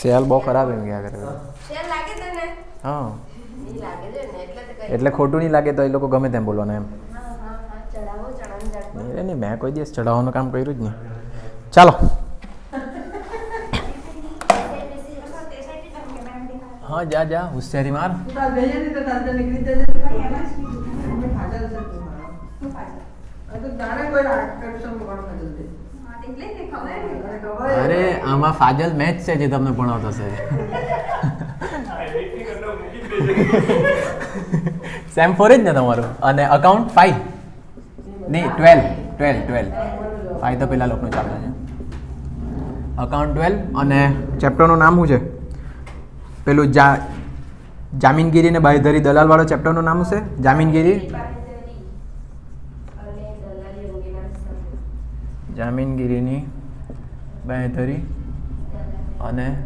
Cell બહુ ખરાબ એમ ગયા કરે. લાગે તને? હા. લાગે છે ને એટલે એટલે ખોટું નહીં લાગે તો એ લોકો ગમે તેમ બોલવાના એમ. હા હા હા ચડાવો ચણાની દાળ નહીં નહીં મેં કોઈ દિવસ ચડાવવાનું કામ કર્યું જ નહીં. ચાલો. હા જા જા હોશિયારી માર. તાર કોઈ રાગ કરશો કોણ ફાજલ છે તને ખબર અરે આમાં ફાજલ મેચ છે જે તમને ભણાવતો છે. સેમ ફોર જ ને તમારું? અને અકાઉન્ટ ફાઈવ નહીં ટ્વેલ્વ ટ્વેલ્વ ટ્વેલ્વ ફાઈવ તો પેલા લોકોનું ચાલે છે. અકાઉન્ટ ટ્વેલ્વ અને ચેપ્ટરનું નામ શું છે? પેલું જા જામીનગીરી ને બાંયધરી દલાલવાળો ચેપ્ટરનું નામ શું છે? જામીનગીરી. જામીનગીરીની બાંયધરી અને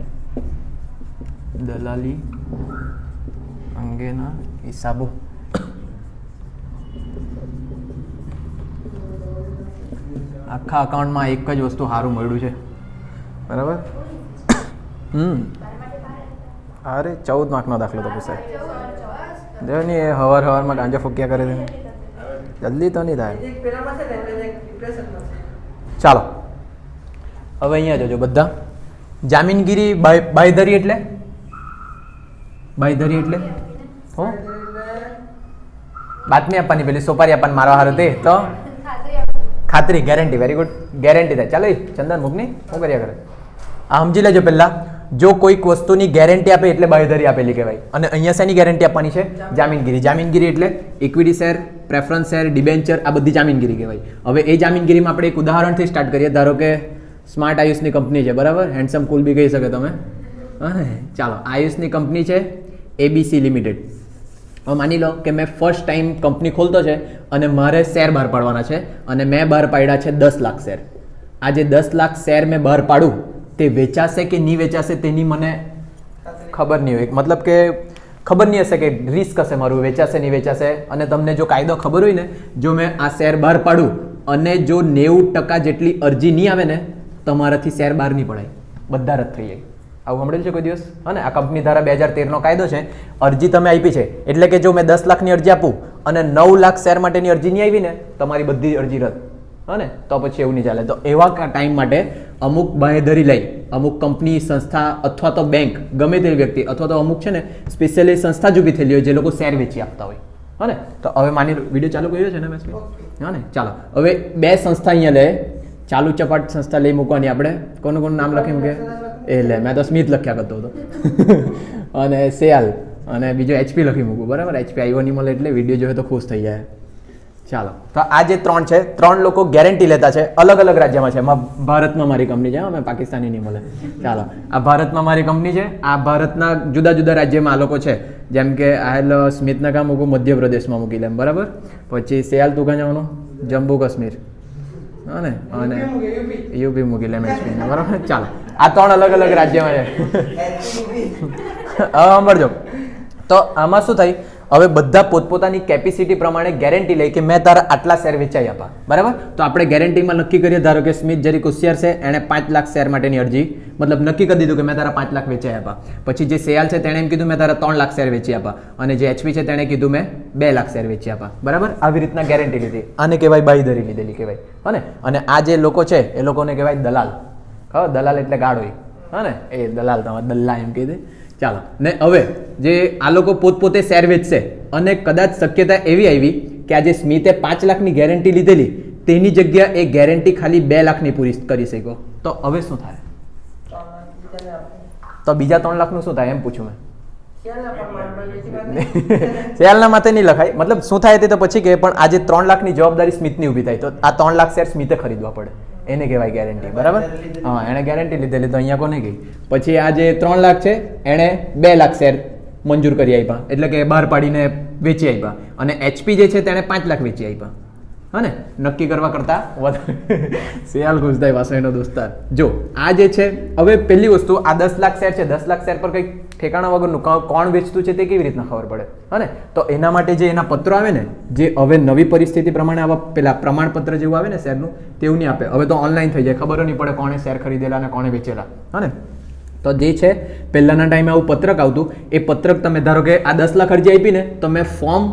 દલાલી અંગેના હિસાબો. આખા અકાઉન્ટમાં એક જ વસ્તુ સારું મળ્યું છે. બરાબર? હમ. અરે ચૌદ માર્કનો દાખલો તો પૂછાય જો નહીં એ હવાર હવારમાં ગાંજા ફૂક્યા કરે છે. જલ્દી તો નહીં થાય. ચાલો. હવે અહીંયા જોજો બધા. જામીનગીરી બાય- બાયધરી એટલે? બાયધરી એટલે? હો? બાતમી આપવાની પેલી, સોપારી આપવાની મારવા હારું તે તો? ખાતરી ગેરંટી વેરી ગુડ ગેરંટી થાય. ચાલો ચંદન મુકની શું કર્યા કરે? આ સમજી લેજો પહેલા. જો કોઈક વસ્તુની ગેરંટી આપે એટલે બાયધરી આપેલી કહેવાય. અને અહીંયા શેની ગેરંટી આપવાની છે? જામીનગીરી. જામીનગીરી એટલે equity share preference share debenture આ બધી જામીનગીરી કહેવાય. હવે એ જામીનગીરીમાં આપણે એક ઉદાહરણથી સ્ટાર્ટ કરીએ. ધારો કે સ્માર્ટ આયુષની કંપની છે, બરાબર? હેન્ડસમ કુલ બી કહી શકે તમે. હા? ચાલો, આયુષની કંપની છે એબીસી લિમિટેડ હવે માની લો કે મેં ફર્સ્ટ ટાઈમ કંપની ખોલતો છે અને મારે શેર બહાર પાડવાના છે અને મેં બહાર પાડ્યા છે દસ લાખ શેર. આ જે દસ લાખ શેર મેં બહાર પાડું, તે વેચાશે કે નહીં વેચાશે તેની મને ખબર નહીં હોય. મતલબ કે ખબર નહીં હશે કે રિસ્ક હશે મારું, વેચાશે નહીં વેચાશે. અને તમને જો કાયદો ખબર હોય ને, જો મેં આ શેર બહાર પાડું અને જો નેવું ટકા જેટલી અરજી નહીં આવે ને તમારાથી શેર બહાર નહીં પડાય બધા રદ થઈ જાય. આવું સાંભળેલું છે કોઈ દિવસ? હા ને આ કંપની ધારા બે હજાર તેરનો કાયદો છે. અરજી તમે આપી છે. એટલે કે જો મેં દસ લાખની અરજી આપું અને નવ લાખ શેર માટેની અરજી નહીં આવી ને તમારી બધી અરજી રદ. હા ને તો પછી એવું નહીં ચાલે. તો એવા ટાઈમ માટે અમુક બાંહેધરી લઈ અમુક કંપની સંસ્થા અથવા તો બેંક ગમે તે વ્યક્તિ અથવા તો અમુક છે ને સ્પેશિયલી સંસ્થા જ ઊભી થયેલી હોય જે લોકો શેર વેચી આપતા હોય. હા ને તો હવે માની વીડિયો ચાલુ કર્યો છે ને મેં હા ને ચાલો. હવે બે સંસ્થા અહીંયા લે ચાલુ ચપાટ સંસ્થા લઈ મૂકવાની આપણે. કોનું કોનું નામ લખી મૂકે એ લે, મેં તો સ્મિત લખ્યા કરતો હતો. અને સેલ, અને બીજો એચપી લખી મૂકું, બરાબર? એચપી આવ્યો નહીં મળે એટલે વીડિયો જોયો તો ખુશ થઈ જાય. ચાલો. તો આ જે ત્રણ છે, ત્રણ લોકો ગેરંટી લેતા છે, અલગ અલગ રાજ્યમાં છે. એમાં ભારતમાં મારી કંપની છે અમે પાકિસ્તાની નહીં મળે ચાલો. આ ભારતમાં મારી કંપની છે, આ ભારતના જુદા જુદા રાજ્યમાં આ લોકો છે. જેમ કે આ હેલો સ્મિતના કામ મૂકું, મધ્યપ્રદેશમાં મૂકી લેમ બરાબર? પછી સેલ તું ક્યાં જવાનું? જમ્મુ કાશ્મીર. હા ને અને યુપી. મૂકી લે એચપી બરાબર? ચાલો. આ ત્રણ અલગ અલગ રાજ્યમાં છે હવે સાંભળજો. તો આમાં શું થાય હવે બધા પોતપોતાની કેપેસિટી પ્રમાણે ગેરંટી લે કે મેં તારા આટલા શેર વેચાઈ આપા બરાબર? તો આપણે ગેરંટીમાં નક્કી કરીએ, ધારો કે સ્મિત જરીક હોશિયાર છે, એણે પાંચ લાખ શેર માટેની અરજી. મતલબ નક્કી કરી દીધું કે મેં તારા પાંચ લાખ વેચાઈ આપા પછી જે સેયાલ છે તેણે એમ કીધું, મેં તારા ત્રણ લાખ શેર વેચી આપા અને જે એચપી છે તેણે કીધું, મેં બે લાખ શેર વેચી આપા બરાબર? આવી રીતના ગેરંટી લીધી. આને કહેવાય બાંયધરી લીધેલી કહેવાય. હને? અને આ જે લોકો છે, એ લોકોને કહેવાય દલાલ. હા દલાલ એટલે હોય હા ને એ દલાલ તમારે દલ્લા એમ દે. ચાલો ને હવે જે આ લોકો પોતપોતે શેર વેચશે અને કદાચ શક્યતા એવી આવી કે આજે સ્મિતે પાંચ લાખની ગેરંટી લીધેલી તેની જગ્યા એ ગેરંટી ખાલી બે લાખની પૂરી કરી શક્યો. તો હવે શું થાય? તો બીજા ત્રણ લાખનું શું થાય એમ પૂછું મેં. સેલના માથે નહીં લખાય. મતલબ શું થાય તે તો પછી કે પણ આજે ત્રણ લાખની જવાબદારી સ્મિતની ઊભી થાય. તો આ ત્રણ લાખ શેર સ્મિતે ખરીદવા પડે. એને કહેવાય ગેરંટી બરાબર? હા એણે ગેરંટી લીધેલી તો અહીંયા કોને ગઈ? પછી આ જે ત્રણ લાખ છે, એણે બે લાખ શેર મંજૂર કરી આપ્યા. એટલે કે બહાર પાડીને વેચી આપ્યા. અને એચપી જે છે, તેણે પાંચ લાખ વેચી આપ્યા. હા ને? નક્કી કરવા કરતા સિયાલ ઘુસદાય વાસણીનો દોસ્તાર. જો, આ જે છે, હવે પહેલી વસ્તુ, આ દસ લાખ શેર છે, દસ લાખ શેર પર કંઈક ઠેકાણા વગરનું કોણ વેચતું છે તે કેવી રીતના ખબર પડે? હને? તો એના માટે જે એના પત્રો આવે ને, જે હવે નવી પરિસ્થિતિ પ્રમાણે આવા પેલા પ્રમાણપત્ર જેવું આવે ને શેરનું તેવું નહીં આપે. હવે તો ઓનલાઈન થઈ જાય. ખબર નહીં પડે કોણે શેર ખરીદેલા અને કોણે વેચેલા. હને? તો જે છે, પહેલાંના ટાઈમે આવું પત્રક આવતું. એ પત્રક તમે ધારો કે આ દસ લાખ અરજી આપીને તમે ફોર્મ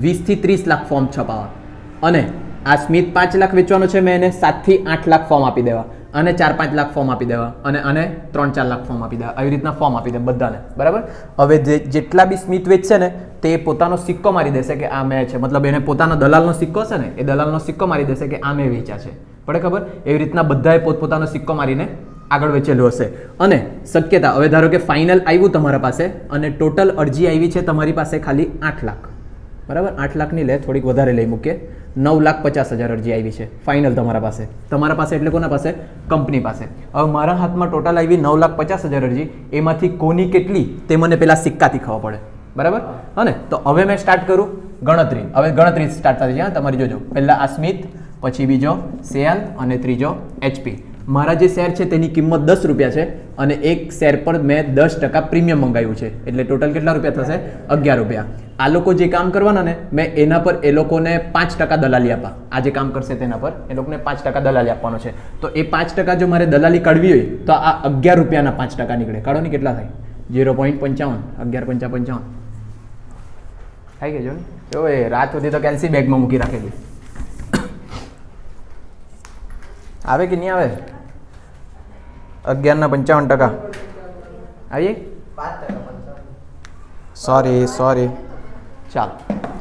વીસથી ત્રીસ લાખ ફોર્મ છપાવવા અને આ સ્મિત પાંચ લાખ વેચવાનો છે, મેં એને સાતથી આઠ લાખ ફોર્મ આપી દેવા. અને ચાર પાંચ લાખ ફોર્મ આપી દેવા. અને અને ત્રણ ચાર લાખ ફોર્મ આપી દેવા. આવી રીતના ફોર્મ આપી દે બધાને. બરાબર? હવે જે, જેટલા બી સ્મિત વેચશે ને, તે પોતાનો સિક્કો મારી દેશે કે આ મેં છે. મતલબ એને પોતાનો દલાલનો સિક્કો છે ને, એ દલાલનો સિક્કો મારી દેશે કે આ મેં વેચ્યા છે. પડે ખબર? એવી રીતના બધાએ પોતપોતાનો સિક્કો મારીને આગળ વેચેલું હશે. અને શક્યતા, હવે ધારો કે ફાઇનલ આવ્યું તમારા પાસે, અને ટોટલ અરજી આવી છે તમારી પાસે ખાલી આઠ લાખ. બરાબર? આઠ લાખની લે, થોડીક વધારે લઈ મૂકીએ. નવ લાખ પચાસ હજાર અરજી આવી છે. ફાઇનલ તમારા પાસે. તમારા પાસે એટલે કોના પાસે? કંપની પાસે. હવે મારા હાથમાં ટોટલ આવી નવ લાખ પચાસ હજાર અરજી. એમાંથી કોની કેટલી, તે મને પેલા સિક્કાથી ખબર પડે. બરાબર? હને તો હવે મેં સ્ટાર્ટ કરું. ગણતરી. હવે ગણતરી સ્ટાર્ટ થતી છે તમારી જોજો. પહેલાં આ સ્મિત પછી બીજો સેલ અને ત્રીજો એચપી મારા જે શેર છે તેની કિંમત દસ રૂપિયા છે અને એક શેર પર મેં દસ ટકા પ્રીમિયમ મંગાવ્યું છે. એટલે ટોટલ કેટલા રૂપિયા થશે? અગિયાર રૂપિયા. આ લોકો જે કામ કરવાના ને, મેં એના પર એ લોકોને પાંચ ટકા દલાલી આપા. આ જે કામ કરશે તેના પર, એ લોકોને પાંચ ટકા દલાલી આપવાનો છે. તો એ પાંચ ટકા જો મારે દલાલી કાઢવી હોય, તો આ અગિયાર રૂપિયાના પાંચ ટકા નીકળે. કાઢો ને કેટલા થાય? ઝીરો પોઈન્ટ પંચાવન. અગિયાર પંચા પંચાવન. થઈ ગયો ને તો એ રાત સુધી તો કેલ્સી બેગમાં મૂકી રાખેલી આવે કે નહીં આવે? અગિયારના પંચાવન ટકા. આવીએ? સોરી સોરી ચાલ.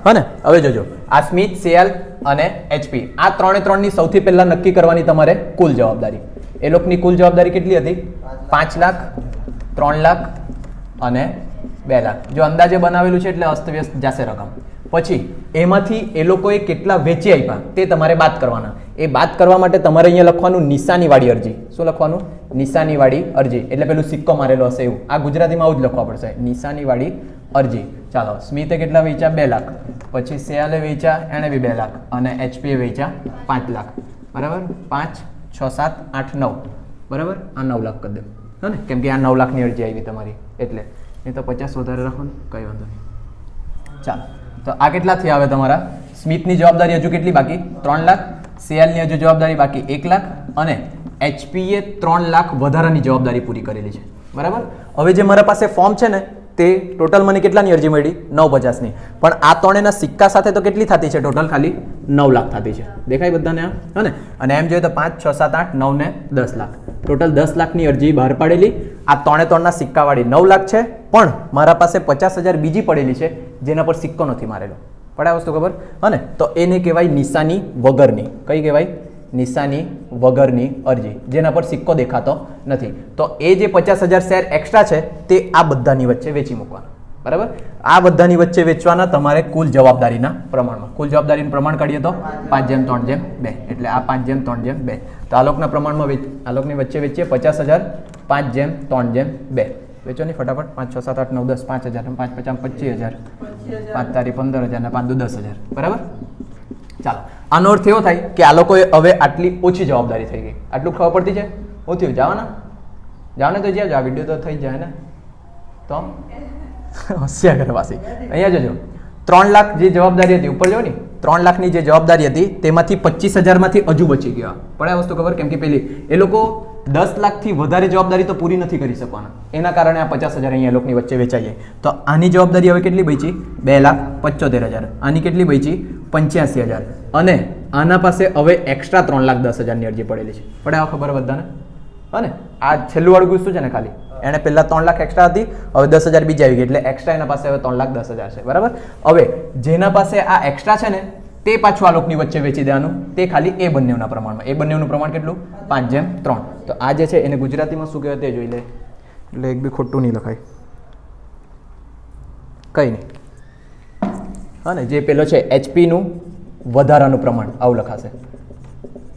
હા હવે જોજો. આ સ્મિથ સેલ અને એચપી. આ ત્રણે ત્રણની સૌથી પહેલા નક્કી કરવાની તમારે કુલ જવાબદારી. એ લોકોની કુલ જવાબદારી કેટલી હતી? પાંચ લાખ, ત્રણ લાખ અને બે લાખ. જો અંદાજે બનાવેલું છે એટલે અસ્તવ્યસ્ત જશે રકમ. પછી, એમાંથી એ લોકોએ કેટલા વેચી આપ્યા, તે તમારે બાદ કરવાના. એ બાદ કરવા માટે તમારે અહીંયા લખવાનું નિશાનીવાળી અરજી. શું લખવાનું? નિશાનીવાળી અરજી. એટલે પેલું સિક્કો મારેલો હશે એવું. આ ગુજરાતીમાં આવું જ લખવા પડશે. નિશાનીવાળી અરજી. ચાલો, સ્મિતે કેટલા વેચ્યા? બે લાખ. પછી સેયાલે વેચ્યા, એણે બી બે લાખ. અને એચપીએ વેચ્યા, પાંચ લાખ. બરાબર? પાંચ, છ, સાત, આઠ, નવ. બરાબર? આ નવ લાખ કરી દો. હા ને? કેમ કે આ નવ લાખની અરજી આવી તમારી. એટલે નહીં તો પચાસ વધારે રાખો ને, કંઈ વાંધો નહીં. ચાલો. તો આ કેટલા થયા હવે તમારા? સ્મિથની જવાબદારી હજુ કેટલી બાકી? ત્રણ લાખ? સીએલની હજુ જવાબદારી બાકી? એક લાખ અને એચપીએ ત્રણ લાખ વધારાની જવાબદારી પૂરી કરેલી છે. બરાબર? હવે જે મારા પાસે ફોર્મ છે ને, તે ટોટલ મને કેટલાની અરજી મળી? નવ પચાસની. પણ આ ત્રણેના સિક્કા સાથે તો કેટલી થતી છે? ટોટલ ખાલી નવ લાખ થતી છે. દેખાય બધાને હા ને? અને એમ જોઈએ તો પાંચ, છ, સાત, આઠ, નવ ને દસ લાખ. ટોટલ દસ લાખની અરજી બહાર પાડેલી. આ ત્રણે ત્રણના સિક્કાવાળી નવ લાખ છે. પણ મારા પાસે પચાસ હજાર બીજી પડેલી છે, જેના પર સિક્કો નથી મારેલો. પડે વસ્તુ ખબર? અને તો એને કહેવાય નિશાની વગરની. કઈ કહેવાય? નિશાની વગરની અરજી, જેના પર સિક્કો દેખાતો નથી. તો એ જે પચાસ હજાર શેર એક્સ્ટ્રા છે, તે આ બધાની વચ્ચે વેચી મૂકવાના. બરાબર? આ બધાની વચ્ચે વેચવાના તમારે કુલ જવાબદારીના પ્રમાણમાં. કુલ જવાબદારીનું પ્રમાણ કાઢીએ તો પાંચ જેમ, ત્રણ જેમ, બે. એટલે આ પાંચ જેમ, ત્રણ જેમ, બે. તો આલોકના પ્રમાણમાં વેચ આલોકની વચ્ચે વેચીએ પચાસ હજાર, પાંચ જેમ, ત્રણ જેમ, બે. વેચો નહીં ફટાફટ. પાંચ, છ, સાત, આઠ, નવ, દસ, પાંચ હજાર, પાંચ, પચાસ, પચીસ હજાર. પાંચ તારીખ પંદર હજાર ને પાંચ દુ દસ હજાર. બરાબર? ચાલો. આનો અર્થ એવો થાય કે આ લોકોએ હવે આટલી ઓછી જવાબદારી થઈ ગઈ. આટલું ખબર પડતી છે? હું થયું? જાઓ ને તો જ્યાં જાવ વીડિયો તો થઈ જાય ને. તો હોશિયાર કરવાસી અહીંયા જજો. ત્રણ લાખ જે જવાબદારી હતી, ઉપર જો ને. ત્રણ લાખની જે જવાબદારી હતી, તેમાંથી પચીસ હજારમાંથી હજુ બચી ગયા. આ વસ્તુ ખબર? કેમ કે પેલી, એ લોકો દસ લાખથી વધારે જવાબદારી તો પૂરી નથી કરી શકવાના. એના કારણે આ પચાસ હજાર અહીંયા લોકોની વચ્ચે વેચાઈ જાય તો આની જવાબદારી હવે કેટલી બચી? બે લાખ પંચોતેર હજાર. આની કેટલી બચી? પંચ્યાસી હજાર. અને આના પાસે હવે એક્સ્ટ્રા ત્રણ લાખ દસ હજારની અરજી પડેલી છે. પડે આ ખબર બધાને? હા ને આ છેલ્લું વાળું ગુસ્સું છે ને ખાલી? એણે પહેલાં ત્રણ લાખ એક્સ્ટ્રા હતી હવે દસ હજાર બીજી આવી ગઈ એટલે એક્સ્ટ્રા એના પાસે હવે ત્રણ લાખ દસ હજાર છે બરાબર? હવે જેના પાસે આ એક્સ્ટ્રા છે ને તે પાછું આ લોકની વચ્ચે વેચી દેવાનું તે ખાલી એ બંનેના પ્રમાણમાં. એ બંનેનું પ્રમાણ કેટલું? પાંચ જેમ ત્રણ. તો આ જે છે એને ગુજરાતીમાં શું કહેવાય તે જોઈ લે. એટલે એક બી ખોટું નહીં લખાય. કંઈ નહીં. હા ને જે પેલો છે એચપીનું વધારાનું પ્રમાણ આવું લખાશે.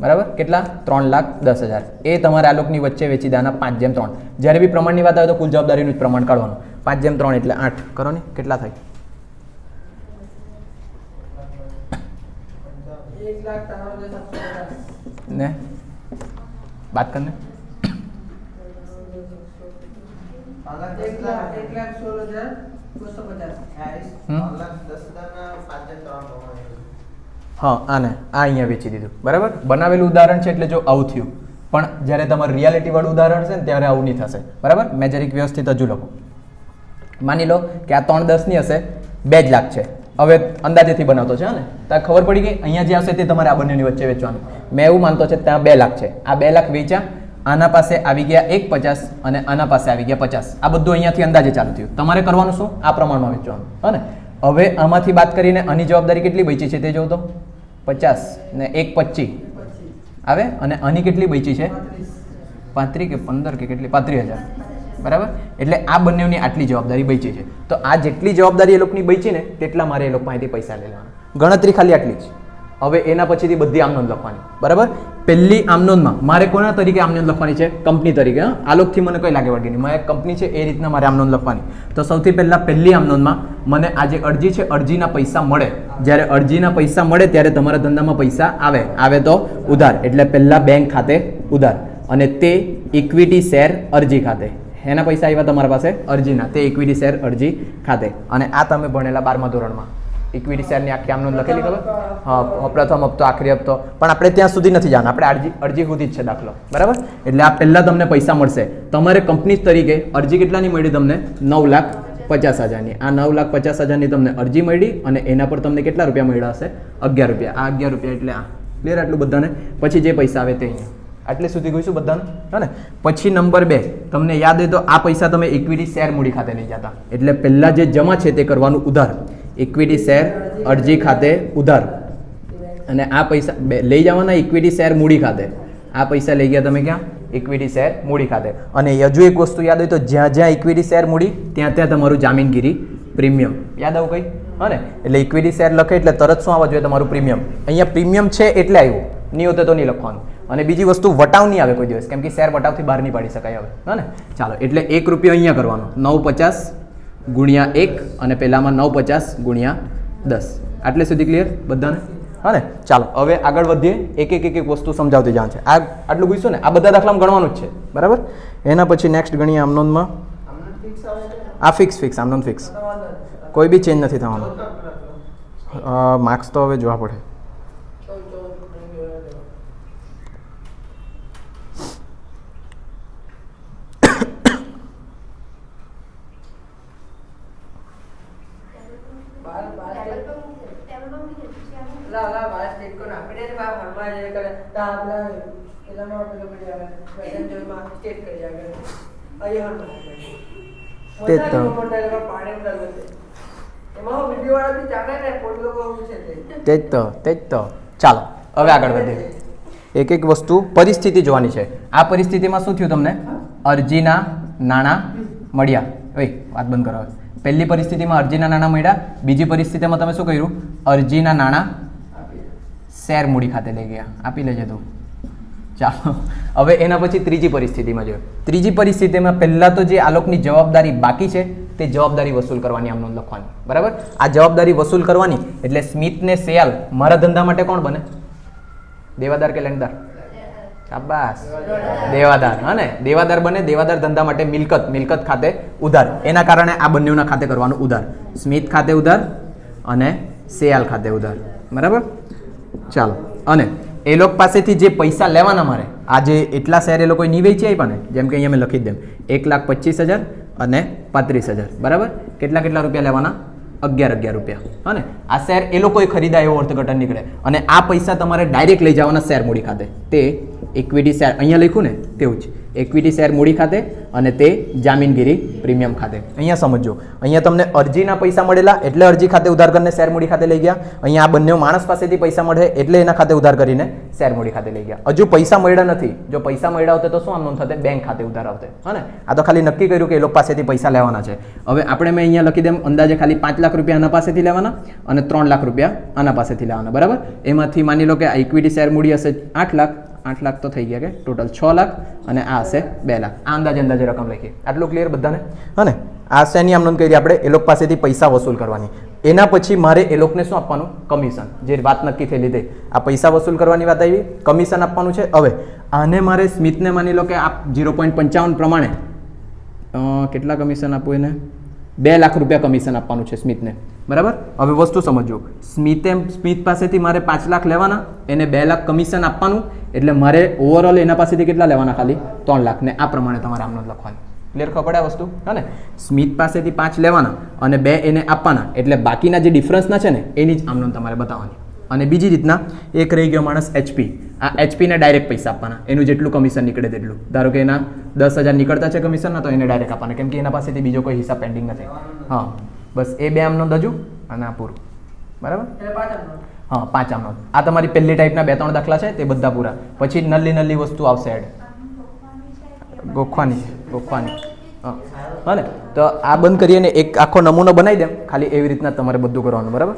બરાબર? કેટલા? ત્રણ લાખ દસ હજાર. એ તમારે આ લોકની વચ્ચે વેચી દેવાના પાંચ જેમ ત્રણ. જ્યારે બી પ્રમાણની વાત આવે તો કુલ જવાબદારીનું જ પ્રમાણ કાઢવાનું. પાંચ જેમ ત્રણ એટલે આઠ. કરો ને? કેટલા થાય. ને? વાત કરને એક લાખ સોળ હજાર બસો પચાસ. હમ? હા, આને, આ અહીંયા વેચી દીધું. બરાબર? બનાવેલું ઉદાહરણ છે એટલે જો આવું થયું. પણ જ્યારે તમારું રિયાલિટીવાળું ઉદાહરણ છે ને, ત્યારે આવું નહીં થશે. બરાબર? મેં જરીક વ્યવસ્થિત હજુ લખો. માની લો કે આ ત્રણ દસની હશે, બે જ લાખ છે. હવે અંદાજેથી બનાવતો છે ને? તો ખબર પડી ગઈ, અહીંયા જે આવશે તે તમારે આ બંનેની વચ્ચે વેચવાનું. મેં એવું માનતો છે ત્યાં બે લાખ છે. આ બે લાખ વેચ્યા, આના પાસે આવી ગયા એક પચાસ અને આના પાસે આવી ગયા પચાસ. આ બધું અહીંયાથી અંદાજે ચાલુ થયું. તમારે કરવાનું શું? આ પ્રમાણમાં વેચવાનું. હા ને? હવે આમાંથી વાત કરીને આની જવાબદારી કેટલી બચી છે તે જોવો તો? પચાસ ને એક પચીસ. આવે? અને આની કેટલી બચી છે. પાંત્રીસ કે પંદર કે કેટલી? પાંત્રીસ હજાર. બરાબર? એટલે આ બંનેની આટલી જવાબદારી બચી છે. તો આ જેટલી જવાબદારી એ લોકોની બચી ને, તેટલા મારે એ લોકો પાસેથી પૈસા લેવાના. ગણતરી ખાલી આટલી જ. હવે એના પછીથી બધી આમનોંધ લખવાની. બરાબર? પહેલી આમનોંધમાં મારે કોના તરીકે આમનોંધ લખવાની છે? કંપની તરીકે આલોકથી મને કઈ લાગે વળગી નહીં મારે કંપની છે, એ રીતના મારે આમનોંધ લખવાની. તો સૌથી પહેલાં પહેલી આમનોંધમાં મને આ જે અરજી છે, અરજીના પૈસા મળે. જ્યારે અરજીના પૈસા મળે, ત્યારે તમારા ધંધામાં પૈસા આવે. આવે તો ઉધાર. એટલે પહેલાં બેંક ખાતે ઉધાર. અને તે ઇક્વિટી શેર અરજી ખાતે. એના પૈસા આવ્યા તમારા પાસે? અરજીના. તે ઇક્વિટી શેર અરજી ખાતે. અને આ તમે ભણેલા બારમા ધોરણમાં. ઇક્વિટી શેરની આખી આમનોંધ લખેલી ખબર? હા પ્રથમ હપ્તો આખરી હપ્તો. પણ આપણે ત્યાં સુધી નથી જવાનું. આપણે અરજી અરજી સુધી જ છે દાખલો. બરાબર? એટલે આ પહેલાં તમને પૈસા મળશે. તમારે કંપની તરીકે અરજી કેટલાની મળી તમને? નવ લાખ પચાસ હજારની. આ નવ લાખ પચાસ હજારની તમને અરજી મળી અને એના પર તમને કેટલા રૂપિયા મળ્યા હશે? અગિયાર રૂપિયા. આ અગિયાર રૂપિયા એટલે આ. ક્લિયર આટલું બધાને? પછી જે પૈસા આવે તે અહીંયા. આટલે સુધી ગઈશું બધાને? હે ને? પછી નંબર બે. તમને યાદ હોય તો આ પૈસા તમે ઇક્વિટી શેર મૂડી ખાતે લઈ જતા. એટલે પહેલાં જે જમા છે તે કરવાનું ઉધાર. ઇક્વિટી શેર અરજી ખાતે ઉધાર. અને આ પૈસા લઈ જવાના ઇક્વિટી શેર મૂડી ખાતે. આ પૈસા લઈ ગયા તમે ક્યાં? ઇક્વિટી શેર મૂડી ખાતે. અને હજુ એક વસ્તુ યાદ હોય તો જ્યાં જ્યાં ઇક્વિટી શેર મૂડી, ત્યાં ત્યાં તમારું જામીનગીરી પ્રીમિયમ યાદ આવું કઈ? હા એટલે ઇક્વિટી શેર લખે એટલે તરત શું આવવા જોઈએ તમારું પ્રીમિયમ અહીંયા પ્રીમિયમ છે એટલે આવ્યું. નહીં હોતે તો નહીં લખવાનું. અને બીજી વસ્તુ વટાવ નહીં આવે કોઈ દિવસ. કેમ કે શેર વટાવથી બહાર નહીં પાડી શકાય હવે. હા ને? ચાલો, એટલે એક રૂપિયો અહીંયા કરવાનો. નવ પચાસ ગુણ્યા એક અને પહેલાંમાં નવ પચાસ ગુણ્યા દસ. આટલે સુધી ક્લિયર બધાને? હા ને? ચાલો, હવે આગળ વધીએ. એક એક એક એક વસ્તુ સમજાવતી જાણ છે. આ આટલું પૂછ્યું ને, આ બધા દાખલામાં ગણવાનું જ છે. બરાબર? એના પછી નેક્સ્ટ ગણીએ આમનોંધમાં આમને fix આવે છે? આ ફિક્સ ફિક્સ આમનોંધ ફિક્સ. કોઈ બી ચેન્જ નથી થવાનું. માર્ક્સ તો હવે જોવા પડે ચૌદ, ચૌદ, નહીં જોયા તો. બાર, બાર ટેબલ સ્ટેટ- પર મૂકી દે. ટેબલ પર મૂકી દે. પછી આમ લા, લા, બાર સ્ટેટ કોડ આપી ને બા કરે. તા આપણા પેલામાં પેલો કરી આવે. વેતન જોઈમાં સ્ટેટ કરી આવે. અહીંયા. તે તો. તે. તે જ તો તે જ તો ચાલો હવે આગળ વધીએ એક એક વસ્તુ પરિસ્થિતિ જોવાની છે આ પરિસ્થિતિમાં શું થયું તમને અરજીના નાણાં મળ્યા ઓય વાત બંધ કરો પહેલી પરિસ્થિતિમાં અરજીના નાણાં મળ્યા બીજી પરિસ્થિતિમાં તમે શું કર્યું અરજીના નાણાં શેર મૂડી ખાતે લઈ ગયા. આપી લેજે તું. ચાલો. હવે એના પછી ત્રીજી પરિસ્થિતિમાં જોયો ત્રીજી પરિસ્થિતિમાં પહેલાં તો જે આલોકની જવાબદારી બાકી છે, તે જવાબદારી વસૂલ કરવાની આમ લખવાની. બરાબર? આ જવાબદારી વસૂલ કરવાની એટલે સ્મિતને સેયાલ મારા ધંધા માટે કોણ બને? દેવાદાર કે લેણદાર? શાબાશ. દેવાદાર, હા દેવાદાર બને, દેવાદાર ધંધા માટે મિલકત મિલકત ખાતે ઉધાર. એના કારણે આ બંનેના ખાતે કરવાનું ઉધાર. સ્મિત ખાતે ઉધાર અને સેયાલ ખાતે ઉધાર. બરાબર? ચાલો. અને એ લોકો પાસેથી જે પૈસા લેવાના મારે, આજે એટલા શેર એ લોકોએ નહીં વેચી ને, જેમ કે અહીંયા મેં લખી દઉં. એક લાખ પચીસ હજાર અને પાંત્રીસ હજાર. બરાબર? કેટલા કેટલા રૂપિયા લેવાના? અગિયાર અગિયાર રૂપિયા. હા ને આ શેર એ લોકોએ ખરીદાય એવો અર્થઘટન નીકળે. અને આ પૈસા તમારે ડાયરેક્ટ લઈ જવાના શેર મૂડી ખાતે. તે ઇક્વિટી શેર અહીંયા લખ્યું ને, તેવું જ. ઇક્વિટી શેર મૂડી ખાતે અને તે જામીનગીરી પ્રીમિયમ ખાતે. અહીંયા સમજો. અહીંયા તમને અરજીના પૈસા મળેલા એટલે અરજી ખાતે ઉધાર કરીને શેર મૂડી ખાતે લઈ ગયા. અહીંયા આ બંને માણસ પાસેથી પૈસા મળે એટલે એના ખાતે ઉધાર કરીને શેર મૂડી ખાતે લઈ ગયા. હજુ પૈસા મળ્યા નથી. જો પૈસા મળ્યા હોતે તો શું આમ નોંધ થતે બેંક ખાતે ઉધાર આવતે હા ને? આ તો ખાલી નક્કી કર્યું કે એ લોકો પાસેથી પૈસા લેવાના છે. હવે આપણે મેં અહીંયા લખી દેમ અંદાજે ખાલી પાંચ લાખ રૂપિયા આના પાસેથી લેવાના અને ત્રણ લાખ રૂપિયા આના પાસેથી લેવાના. બરાબર? એમાંથી માની લો કે આ ઇક્વિટી શેર મૂડી હશે આઠ લાખ આઠ લાખ તો થઈ ગયા કે ટોટલ છ લાખ અને આ હશે બે લાખ. આ અંદાજે અંદાજે રકમ લખીએ. આટલું ક્લિયર બધાને? હા ને, આ શેની આમ નોંધ કરી આપણે, એ લોકો પાસેથી પૈસા વસૂલ કરવાની. એના પછી મારે એ લોકોને શું આપવાનું? કમિશન. જે વાત નક્કી થયેલી તે આ પૈસા વસૂલ કરવાની વાત આવી. કમિશન આપવાનું છે. હવે, આને મારે સ્મિતને માની લો કે આપ ઝીરો પોઈન્ટ પંચાવન પ્રમાણે કેટલા કમિશન આપવું એને? બે લાખ રૂપિયા કમિશન આપવાનું છે સ્મિતને બરાબર? હવે વસ્તુ સમજો સ્મિતે સ્મિત પાસેથી મારે પાંચ લાખ લેવાના, એને બે લાખ કમિશન આપવાનું, એટલે મારે ઓવરઓલ એના પાસેથી કેટલા લેવાના ખાલી? ત્રણ લાખ. ને આ પ્રમાણે તમારે આમનો લખવાનું. ક્લિયર ખબર પડે આ વસ્તુ? હા ને? સ્મિત પાસેથી પાંચ લેવાના અને બે એને આપવાના. એટલે બાકીના જે ડિફરન્સના છે ને, એની જ આમનો તમારે બતાવવાની. અને બીજી રીતના એક રહી ગયો માણસ એચપી આ એચપીને ડાયરેક્ટ પૈસા આપવાના. એનું જેટલું કમિશન નીકળે તેટલું. ધારો કે એના દસ હજાર નીકળતા છે કમિશનના તો એને ડાયરેક્ટ આપવાના. કેમ કે એના પાસેથી બીજો કોઈ હિસાબ પેન્ડિંગ નથી. હા. બસ એ બે આમનો દજુ અને આ પૂરું. બરાબર. હા પાંચ આમનો આ તમારી પહેલી ટાઈપના બે ત્રણ દાખલા છે તે બધા પૂરા. પછી નલ્લી નલ્લી વસ્તુ આવશે એડ ગોખવાની ગોખવાની. હા. હા ને? તો આ બંધ કરીને એક આખો નમૂનો બનાવી દેમ ખાલી એવી રીતના તમારે બધું કરવાનું. બરાબર?